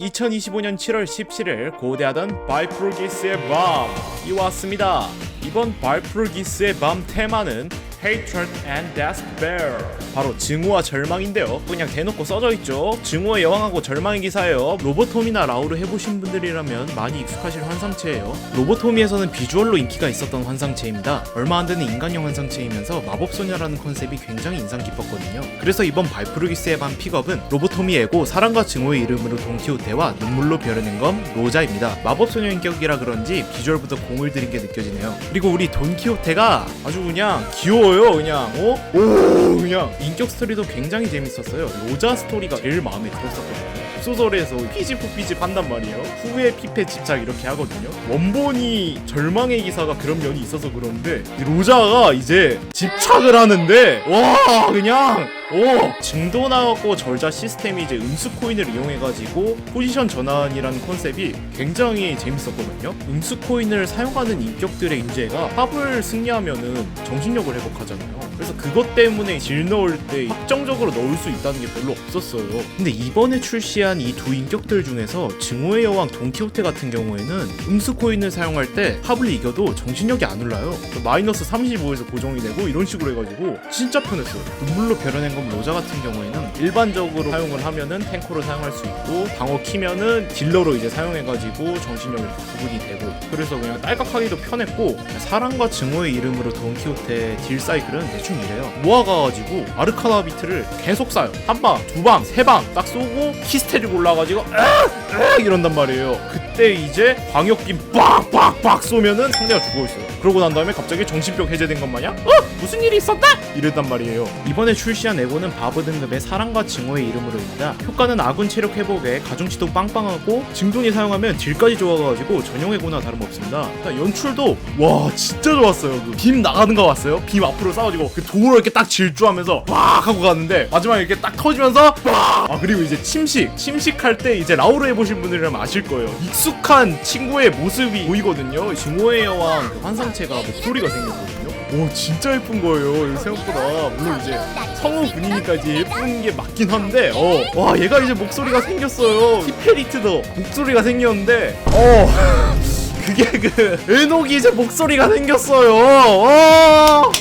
2025년 7월 17일 고대하던 발프루기스의 밤이 왔습니다. 이번 발프루기스의 밤 테마는 Hatred and Despair 바로 증오와 절망인데요. 그냥 대놓고 써져 있죠. 증오의 여왕하고 절망의 기사예요. 로보토미나 라우르 해보신 분들이라면 많이 익숙하실 환상체예요. 로보토미에서는 비주얼로 인기가 있었던 환상체입니다. 얼마 안 되는 인간형 환상체이면서 마법소녀라는 컨셉이 굉장히 인상 깊었거든요. 그래서 이번 발프루기스의 밤 픽업은 로보토미 에고 사랑과 증오의 이름으로 돈키호테와 눈물로 벼려낸 검 로자입니다. 마법소녀 인격이라 그런지 비주얼부터 공을 들인 게 느껴지네요. 그리고 우리 돈키호테가 아주 그냥 귀여워 요 그냥. 어? 오 그냥. 인격 스토리도 굉장히 재밌었어요. 로자 스토리가 제일 마음에 들었었거든요. 소설에서 피지푸피집 한단 말이에요. 후회 피폐 집착 이렇게 하거든요. 원본이 절망의 기사가 그런 면이 있어서 그런데 이 로자가 이제 집착을 하는데 와 그냥 오 증도 나왔고 절자 시스템이 이제 음수 코인을 이용해가지고 포지션 전환이라는 컨셉이 굉장히 재밌었거든요. 음수 코인을 사용하는 인격들의 인재가 합을 승리하면은 정신력을 회복하잖아요. 그래서 그것 때문에 질 넣을 때 확정적으로 넣을 수 있다는 게 별로 없었어요. 근데 이번에 출시한 이 두 인격들 중에서 증오의 여왕 돈키호테 같은 경우에는 음수 코인을 사용할 때 합을 이겨도 정신력이 안 올라요. 마이너스 35에서 고정이 되고 이런 식으로 해가지고 진짜 편했어요. 눈물로 벼려낸 건 로자 같은 경우에는 일반적으로 사용을 하면은 탱커로 사용할 수 있고 방어 키면은 딜러로 이제 사용해가지고 정신력이 구분이 되고 그래서 그냥 딸깍하기도 편했고 사랑과 증오의 이름으로 돈키호테 딜 사이클은 대충 이래요 모아가가지고 아르카나 비트를 계속 쏴요 한 방, 두 방, 세 방 딱 쏘고 히스테릭 올라가지고 으악! 이런단 말이에요. 그때 이제 광역기 빡빡빡 쏘면은 상대가 죽어 있어요. 그러고 난 다음에 갑자기 정신병 해제된 것 마냥 어 무슨 일이 있었다 이랬단 말이에요. 이번에 출시한 에고는 바브 등급의 사랑과 증오의 이름으로입니다. 효과는 아군 체력 회복에 가중치도 빵빵하고 증돈이 사용하면 딜까지 좋아가지고 전용 에고나 다름없습니다. 연출도 와 진짜 좋았어요. 그 빔 나가는 거 봤어요? 빔 앞으로 싸가지고 그 도로 이렇게 딱 질주하면서 빡 하고 가는데 마지막에 이렇게 딱 터지면서 빡! 아 그리고 이제 침식 침식할 때 이제 라우르 해보신 분들이라면 아실 거예요. 익숙한 친구의 모습이 보이거든요. 증오의 여왕 그 환상체가 목소리가 생겼거든요. 오 진짜 예쁜 거예요. 생각보다 물론 이제 성우 이제 예쁜 게 맞긴 한데 어 와 얘가 이제 목소리가 생겼어요. 히페리트도 목소리가 생겼는데 어 그게 그 에녹이 이제 목소리가 생겼어요. 어!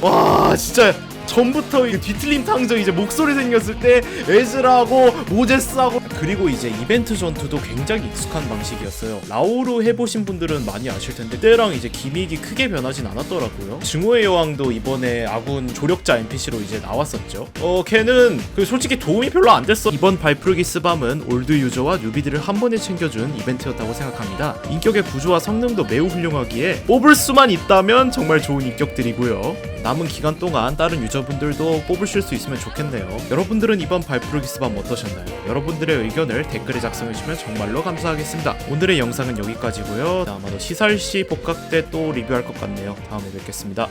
와 진짜 전부터 이 뒤틀림 탕정 이제 목소리 생겼을 때 에즈라고 모제스하고. 그리고 이제 이벤트 전투도 굉장히 익숙한 방식이었어요. 라오르 해보신 분들은 많이 아실 텐데 때랑 이제 기믹이 크게 변하진 않았더라고요. 증오의 여왕도 이번에 아군 조력자 NPC로 이제 나왔었죠. 어 걔는 그 솔직히 도움이 별로 안 됐어. 이번 발프르기스 밤은 올드 유저와 뉴비들을 한 번에 챙겨준 이벤트였다고 생각합니다. 인격의 구조와 성능도 매우 훌륭하기에 뽑을 수만 있다면 정말 좋은 인격들이고요 남은 기간 동안 다른 유저분들도 뽑으실 수 있으면 좋겠네요. 여러분들은 이번 발프로 기스 밤 어떠셨나요? 여러분들의 의견을 댓글에 작성해 주시면 정말로 감사하겠습니다. 오늘의 영상은 여기까지고요. 아마도 시설시 복각 때 또 리뷰할 것 같네요. 다음에 뵙겠습니다.